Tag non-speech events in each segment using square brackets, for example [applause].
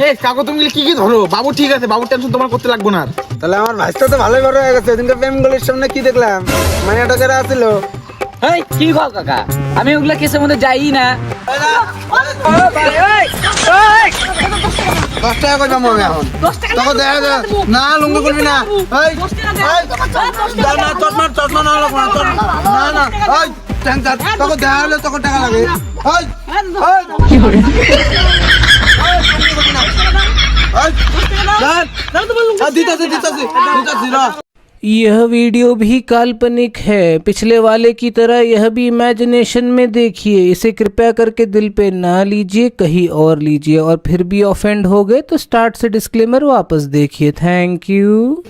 হে কাকু তুমি কি কি ধরো বাবু ঠিক আছে বাবুর টেনশন তোমার করতে লাগবে না তাহলে আমার ভাইসটা তো ভালোই বড় হয়ে গেছে ওদিনকে প্রেম গলির সামনে কি দেখলাম মানে এটা যারা কি কাকা আমি ওগুলা কেসের মধ্যে যাই না দশ টাকা করে জমা হবে এখন তোকে দেখা না লুঙ্গি করবি না এই, না, না, চশমা চশমা না লাগবে না, চশমা- না না এই, ট্যাঙ্কার, দেখা হলে তোকে টাকা লাগে এই, এই, यह वीडियो भी काल्पनिक है। पिछले वाले की तरह यह भी इमेजिनेशन में देखिए। इसे कृपया करके दिल पे ना लीजिए कहीं और लीजिए। और फिर भी ऑफेंड हो गए तो स्टार्ट से डिस्क्लेमर वापस देखिए। थैंक यू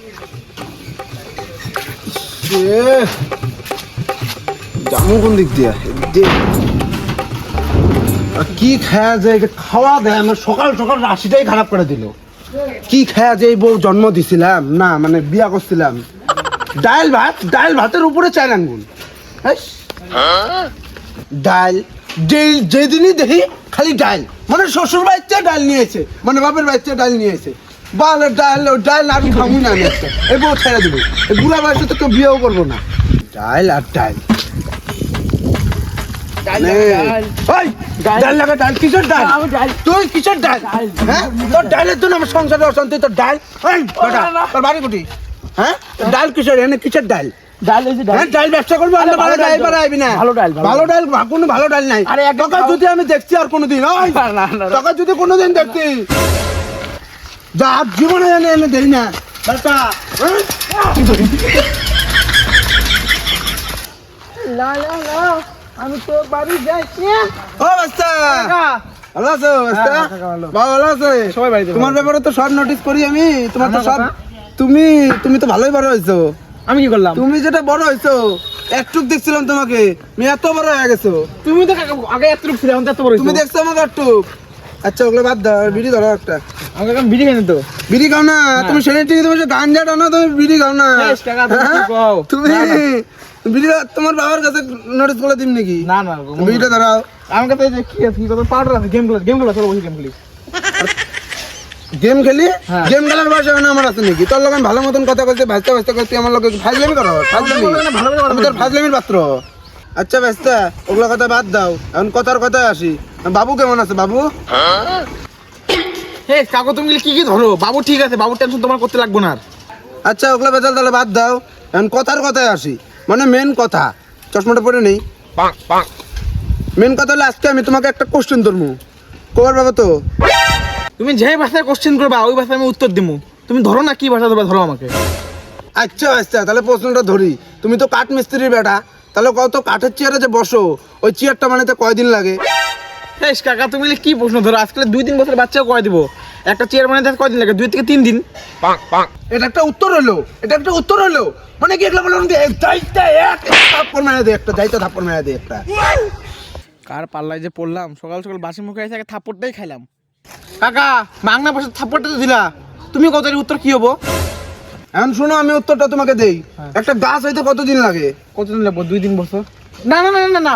जामू कौन दिया? है কি খায়া এটা খাওয়া দেয় আমার সকাল সকাল রাশিটাই খারাপ করে দিল। কি খায়া যে বউ জন্ম দিছিলাম না মানে বিয়া করছিলাম। ডাল ভাত ডাল ভাতের উপরে চার আঙ্গুল। ডাল যে যেদিনই দেখি খালি ডাল মানে শ্বশুর বাড়িতে ডাল নিয়েছে মানে বাপের বাড়িতে ডাল নিয়েছে বাল ডাল ডাল আমি খাব না আমি একটা। এই বউ ছেড়ে দেবো। এই বুড়া বয়সে তো কেউ বিয়েও করব না। ডাল আর ডাল নে। ডাল। লাগা ডাল কিসের ডাল? তুই কিসের ডাল? হ্যাঁ? তোর ডালের জন্য আমার সংসারে অশান্তি তোর ডাল। তোর বাড়ি কুটি? হ্যাঁ? ডাল কিসের? এনে কিসের ডাল? ডাল হ্যাঁ ডাল ব্যবসা করব আমরা ভালো ডাল এবার আইবি না। ভালো ডাল, ভালো ডাল। কোনো ভালো ডাল নাই। আরে একটা যদি আমি দেখছি আর কোনোদিন ওই, না, না, না। তোকে যদি কোনোদিন দেখছি যা জীবনে এনে এনে দেই না। বেটা হ্যাঁ? ও বাস্তা ভালো আছো বাবা ভালো আছে? হ্যাঁ, সবাই বাড়িতে তোমার ব্যাপারে তো সব নোটিস করি আমি। তোমার তো সব তুমি তুমি তো ভালোই বড় হয়েছো। আমি কি করলাম? তুমি যেটা বড় হয়েছো একটুক দেখছিলাম তোমাকে। তুমি এত বড় হয়ে গেছো। তুমি তো আগে এত রূপ ছিলে এখন তো এত বড় তুমি দেখছ আমাকে একটুক। আচ্ছা ওগুলো বাদ দাও বিড়ি ধরো একটা। আমাকে এখন বিড়ি তো। বিড়ি খাও না। তুমি সেটা ঠিক তুমি গাঞ্জা টানো তুমি বিড়ি খাও না। তুমি হ্যাঁ? বিড়ি তোমার বাবার কাছে নোটিস করে দিম নাকি? না না বিড়িটা ধরাও আমার কাছে যে কি আছে কি কথা পাউডার আছে গেম খেলা গেম খেলা চলো বসে গেম খেলি। গেম খেলি? হ্যাঁ। গেম খেলার বয়স এখন আমার আছে নাকি? তোর আমি ভালো মতন কথা বলতে ভাজতে ভাজতে করতে আমার লোক ফাজলামি করো ফাজলামি। আমি তোর ফাজলামির পাত্র। আচ্ছা ব্যস্তা ওগুলো কথা বাদ দাও। এখন কথার কথায় আসি। বাবু কেমন আছে বাবু? হে কাকু তুমি কি কি ধরো? বাবু ঠিক আছে বাবুর টেনশন তোমার করতে লাগবে না। আচ্ছা ওগুলো বেজাল তাহলে বাদ দাও। এখন কথার কথায় আসি। মানে মেন কথা। চশমাটা পরে নেই। মেন কথা হলো আজকে আমি তোমাকে একটা কোশ্চেন ধরবো কবার বাবা তো। তুমি যে ভাষায় কোশ্চেন করবা ওই ভাষায় আমি উত্তর দিমু। তুমি ধরো না কি ভাষা ধরবা ধরো আমাকে। আচ্ছা আচ্ছা তাহলে প্রশ্নটা ধরি। তুমি তো কাঠ মিস্ত্রির বেটা। তাহলে কত কাঠের চেয়ারে যে বসো। ওই চেয়ারটা বানাতে কয়দিন লাগে? হেস কাকা তুমি কি প্রশ্ন ধরো? আজকাল দুই তিন বছর বাচ্চা কয় দিব। একটা চেয়ার বানাতে কয়দিন লাগে? দুই থেকে তিন দিন। এটা একটা উত্তর হলো। এটা একটা উত্তর হলো। মানে কি এগুলো বললাম এক থাপ্পড় মেরে দে একটা থাপ্পড় মেরে দে একটা। কার পাল্লায় যে পড়লাম সকাল সকাল বাসি মুখে এসে থাপ্পড়টাই খাইলাম। কাকা মাংনা বসে থাপ্পড়টা তো দিলা। তুমি কত উত্তর কি হব? এখন শোনো আমি উত্তরটা তোমাকে দেই। একটা গাছ হইতে কতদিন লাগে? কতদিন লাগবো? দুই তিন বছর? না না না না, না না।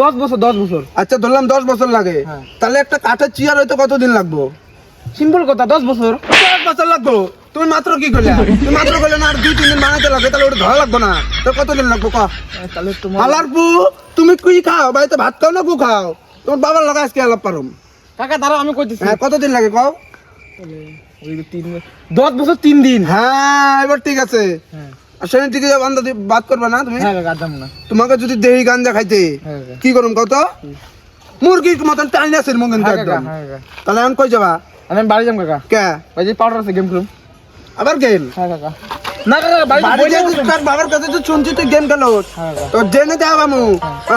দশ বছর দশ বছর। আচ্ছা ধরলাম দশ বছর লাগে। হ্যাঁ। তাহলে একটা কাঠের চেয়ার হইতে কতদিন লাগবো? সিম্পল কথা দশ বছর। এক বছর লাগবো। তুমি মাত্র কি করলে? তুমি মাত্র করলে না আর দুই তিন দিন বানাইতে লাগে তাহলে ওটা ধরা লাগবো না। তো কতদিন লাগবো ক? তাহলে তোমার হালার পু তুমি কি খাও? বাড়িতে ভাত খাও না কু খাও? তোমার বাবার লাগা আজকে আলাপ পারম। কাকা দাঁড়াও আমি কইতেছি। হ্যাঁ কতদিন লাগে কও? দশ বছর তিন দিন। হ্যাঁ এবার ঠিক আছে। হ্যাঁ। সেদিন ঠিক আছে বাদ করবে না তুমি? হ্যাঁ তোমাকে যদি দেহি গাঞ্জা খাইতে হ্যাঁ কি করুম কত মুরগির মতন টাইন আছে একদম। হ্যাঁ তাহলে এখন কই যাবা? আমি বাড়ি যাম কাকা। কে? ওই যে পাউডার আছে গেম খেলুম। আবার গেম হ্যাঁ কাকা। না কাকা বাড়ি বাড়ি বইলে যেতে তার বাবার কাছে তো শুনছি তুই গেম খেলো। কাকা। তো জেনে দেওয়া মামু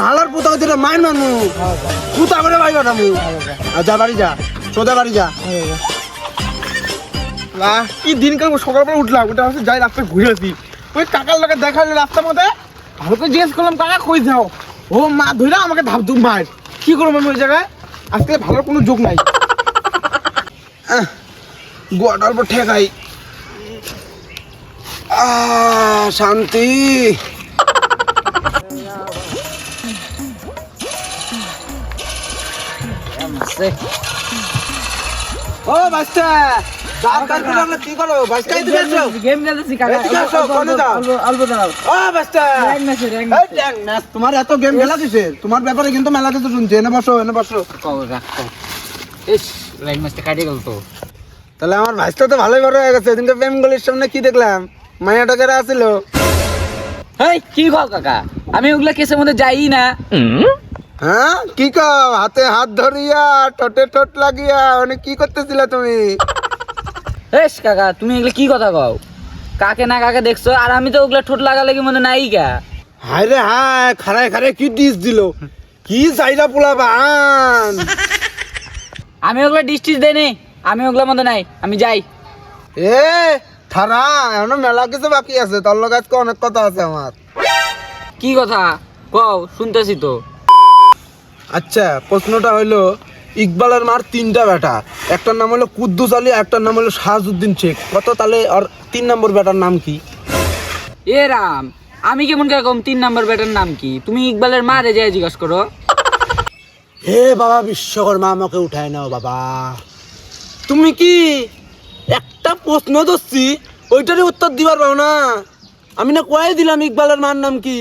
হালার পুতা মামু হ্যাঁ কাকা। পুতা করে কাকা। আর যা বাড়ি যা সোজা বাড়ি যা। কি দিন কাল সকালবেলা উঠলাম ওটা যাই রাস্তা ঘুরে আসি। ওই কাকার লোকে দেখা হলো রাস্তার মধ্যে ভালো করে জিজ্ঞেস করলাম, কাকা, কই যাও? ও মা ধরে আমাকে ধাপ ধুম মার। কি করব আমি ওই জায়গায়? আজকে ভালো কোনো যোগ নাই। গোয়াটা অল্প ঠেকাই। শান্তি। ও, বাচ্চা। তোমার এত গেম খেলা কিসে তোমার ব্যাপারে কিন্তু মেলা কিছু শুনছি। এনে বসো এনে বসো। তাহলে আমার ভাইসটা তো ভালোই বড় হয়ে গেছে। এদিনকে প্রেম গলির সামনে কি দেখলাম? মায়া টাকারা আসিল হেই কি কও কাকা? আমি ওগুলা কেসের মধ্যে যাই না। হ্যাঁ? কি কাও? হাতে হাত ধরিয়া ঠোঁটে ঠোঁট লাগিয়া মানে কি করতেছিলা তুমি? হেস কাকা তুমি এগুলা কি কথা কও? কাকে না কাকে দেখছ? আর আমি তো ওগুলা ঠোঁট লাগালে কি মনে নাই গা হায় রে হায় খারায় খারায় কি ডিস দিল? কি চাইরা পোলা বান? আমি ওগুলা ডিস্টিস দেই নি আমি ওগুলা মধ্যে নাই আমি যাই। এ থারা এখনও মেলা কিছু বাকি আছে তোর লগে আজকে অনেক কথা আছে আমার। কি কথা? কও শুনতেছি তো। আচ্ছা প্রশ্নটা হইল ইকবালের মার তিনটা বেটা। একটার নাম হলো কুদ্দুস আলী একটার নাম হলো শাহজুদ্দিন শেখ। কত তাহলে আর তিন নম্বর বেটার নাম কি? এ রাম আমি কেমন কীরকম তিন নম্বর ব্যাটার নাম কি? তুমি ইকবালের মা রে যায় জিজ্ঞাসা করো। হে বাবা বিশ্বকর্মা আমাকে উঠায় নাও বাবা। তুমি কি একটা প্রশ্ন ধরছি ওইটারই উত্তর দিবার পাও না? আমি না কয়ে দিলাম ইকবালের মার নাম কি?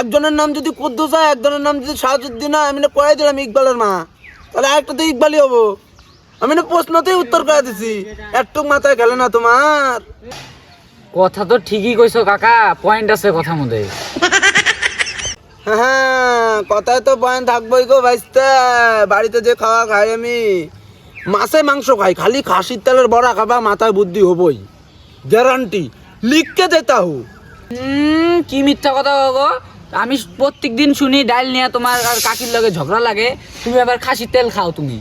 একজনের নাম যদি কুদ্দুস হয় একজনের নাম যদি শাহজুদ্দিন হয় আমি না কয়ে দিলাম ইকবালের মা। তাহলে একটা তো ইকবালই হব। আমি না প্রশ্নতেই উত্তর করে দিছি। একটু মাথায় গেলে না তোমার। কথা তো ঠিকই কইছো কাকা পয়েন্ট আছে কথা মধ্যে হ্যাঁ কথায় তো পয়েন্ট থাকবোই গো ভাইস্তা। বাড়িতে যে খাওয়া খাই আমি মাছে মাংস খাই খালি খাসির তেলের বড়া খাবা মাথায় বুদ্ধি হবই। গ্যারান্টি লিখকে দেতা হু কি মিথ্যা কথা গো? আমি প্রত্যেক দিন শুনি ডাল নিয়ে তোমার আর কাকির লগে ঝগড়া লাগে। তুমি আবার খাসির তেল খাও তুমি।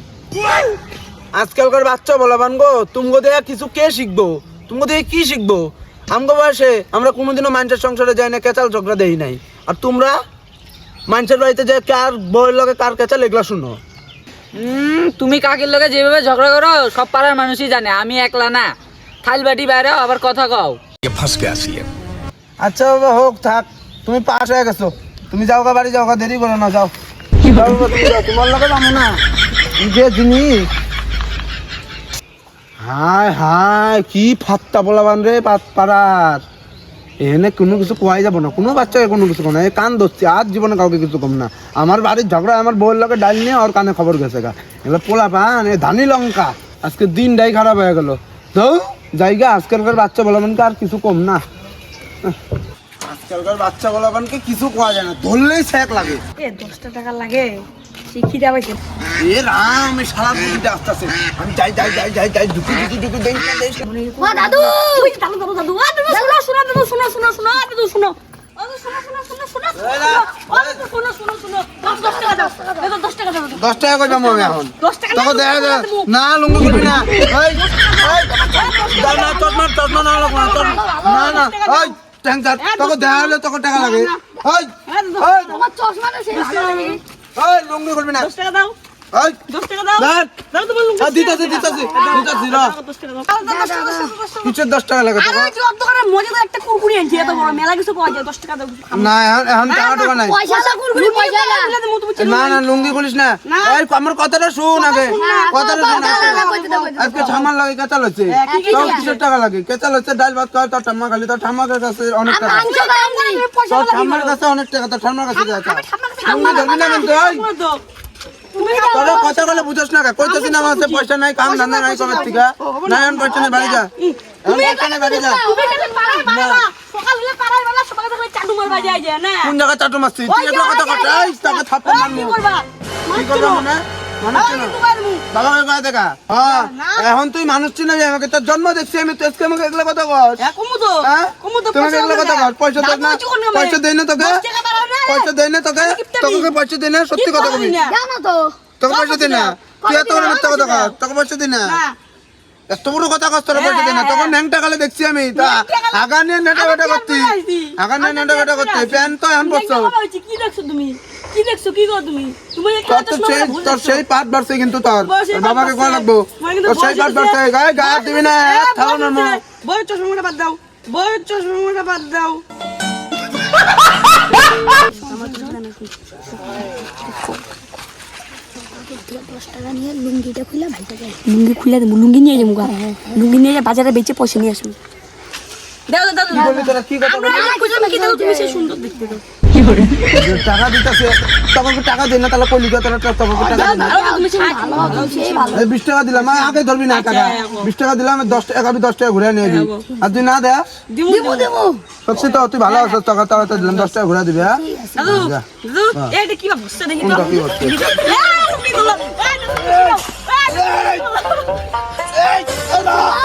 আজকালকার বাচ্চা বলাবান গো তুমগো দেখে কিছু কে শিখব? তুমগো দেখে কি শিখব? আমগো বয়সে আমরা কোনোদিনও মানুষের সংসারে যাই না কেচাল ঝগড়া দেই নাই। আর তোমরা মানুষের বাড়িতে যে কার বউয়ের লগে কার কেচাল এগুলা শুনো। উম, তুমি কাকির লগে যেভাবে ঝগড়া করো সব পাড়ার মানুষই জানে আমি একলা না। থাল বাটি বাইরে আবার কথা কও। আচ্ছা বাবা হোক থাক। তুমি পাস হয়ে গেছো। তুমি যাও বাড়ি যাও দেরি করো না যাও। তোমার লগে যাব না। যে জিনিস হায় হায় কি ফাত্তা বলাবান রে পাড়ার। এখানে কোনো কিছু কোয়াই যাব না। কোনো বাচ্চাকে কোনো কিছু কম না। এ কান ধরছি আজ জীবনে কাউকে কিছু কম না। আমার বাড়ির ঝগড়া আমার বউয়ের লগে ডাল নিয়ে ওর কানে খবর গেছে গা। এগুলো পোলা পান এ ধানি লঙ্কা আজকে দিনটাই খারাপ হয়ে গেল। তো জায়গা আজকালকার বাচ্চা বলাবানকে আর কিছু কম না। আজকালকার বাচ্চা বলাবানকে কিছু কোয়া যায় না ধরলেই স্যাক লাগে। এ দশটা টাকা লাগে এ রাম সারা দিনটা আসতেছে। আমি যাই যাই যাই যাই যাই ঢুকি ঢুকি ঢুকি দেই না দেই। ও দাদু ওই দাদু দাদু দাদু আ দাদু শোনো শোনো দাদু শোনো শোনো শোনো দাদু শোনো। ও দাদু শোনো শোনো শোনো শোনো এই না, ও দাদু। শোনো শোনো শোনো দশ টাকা করে এখন। তোকে দেখা যায় না লুঙ্গি করবি না। না না না না ওই ট্যাঙ্কার তোকে দেখা হলে তোকে টাকা লাগে। ওই ওই লুঙ্গি করবি না। দশ টাকা দাও। দশ টাকা লাগে না এখন এখন টাকা টাকা নাই। পয়সা দাও কুরকুরি পয়সা দাও তুমি চিনো না না লুঙ্গি করিস না। আমার কথাটা শুন আগে। কথাটা শুন। আজকে ঠাম্মার লাগে কেচাল হচ্ছে। কি কিসের টাকা লাগে? কেচাল হচ্ছে ডাল ভাত খাওয়া তোর ঠাম্মা খালি তোর ঠাম্মার কাছে অনেক টাকা। তোর ঠাম্মার কাছে অনেক টাকা তোর ঠাম্মার কাছে লুঙ্গি ধরবি না কিন্তু তোর কথা বলে বুঝছ না কইতেছি না আমার পয়সা নাই কাম ধান্দা নাই কবে থেকে। না পয়সা নেই বাড়ি যা। তুমি এখানে বাড়ি যা। তুমি এখানে পাড়ায় বাড়াবা। সকাল হলে পাড়ায় বাড়া, সকাল দেখলে চাটু মারবা যায় না? কোন জায়গা চাটু মারছিস? তুই ওই কথা কথা এই তাকে থাপ্পড় মারবি। কি করবা? কি দেখা। হ্যাঁ এখন তুই মানুষ চিনাবি আমাকে তোর জন্ম দেখছি আমি তো আমাকে এগুলো কথা কর এ, কমু তো, হ্যাঁ? কমু তো, তোমাকে এগুলো কথা কর পয়সা দেয় না। পয়সা দেয় না তোকে? না। পয়সা দেয় না তোকে? তোকে পয়সা দেয় না? সত্যি কথা কবি তোকে পয়সা দেয় না? তুই এত কথা কর তোকে পয়সা দিই না? না। এত বড় কথা তোর পয়সা দিই না। তখন ন্যাংটা কালে দেখছি আমি। তা আগা নিয়ে নেটা বেটা করতি আগা নিয়ে নেটা বেটা করতি আইছি। তো এখন পরছো কি দেখছ তুমি? কি দেখছ? কি করো তুমি? তুমি তোর একটা তো সময় সেই ভুল তোর দেখছ। সেই পাট বাড়ছে কিন্তু তোর। বাবাকে কয় লাগবো আমার কিন্তু তোর সেই পাট বাড়ছে। বাড়ছে। গায়ে গায়ে দিবি না। এক থাও না মো বয়স চশমাটা বাদ দাও। বয়স চশমাটা বাদ দাও। [laughs] দশ টাকা নিয়ে লুঙ্গিটা খুলে ভাইটা যাই। লুঙ্গি খুলে দেবো লুঙ্গি নিয়ে যাব গা। লুঙ্গি নিয়ে বাজারে বেচে পয়সা নিয়ে আসব। টাকা দিতেছে তখন টাকা দিই না তাহলে কইলি তো তোরা টাকা এই বিশ টাকা দিলাম আগে ধরবি না টাকা। বিশ টাকা দিলাম আমি দশ টাকা আমি দশ টাকা ঘুরে নিয়ে দিবি আর তুই না দেবো দেবো তো তুই ভালো আছিস টাকা টাকা দিলাম দশ টাকা ঘুরে দিবি হ্যাঁ? কি এই, এই, এই।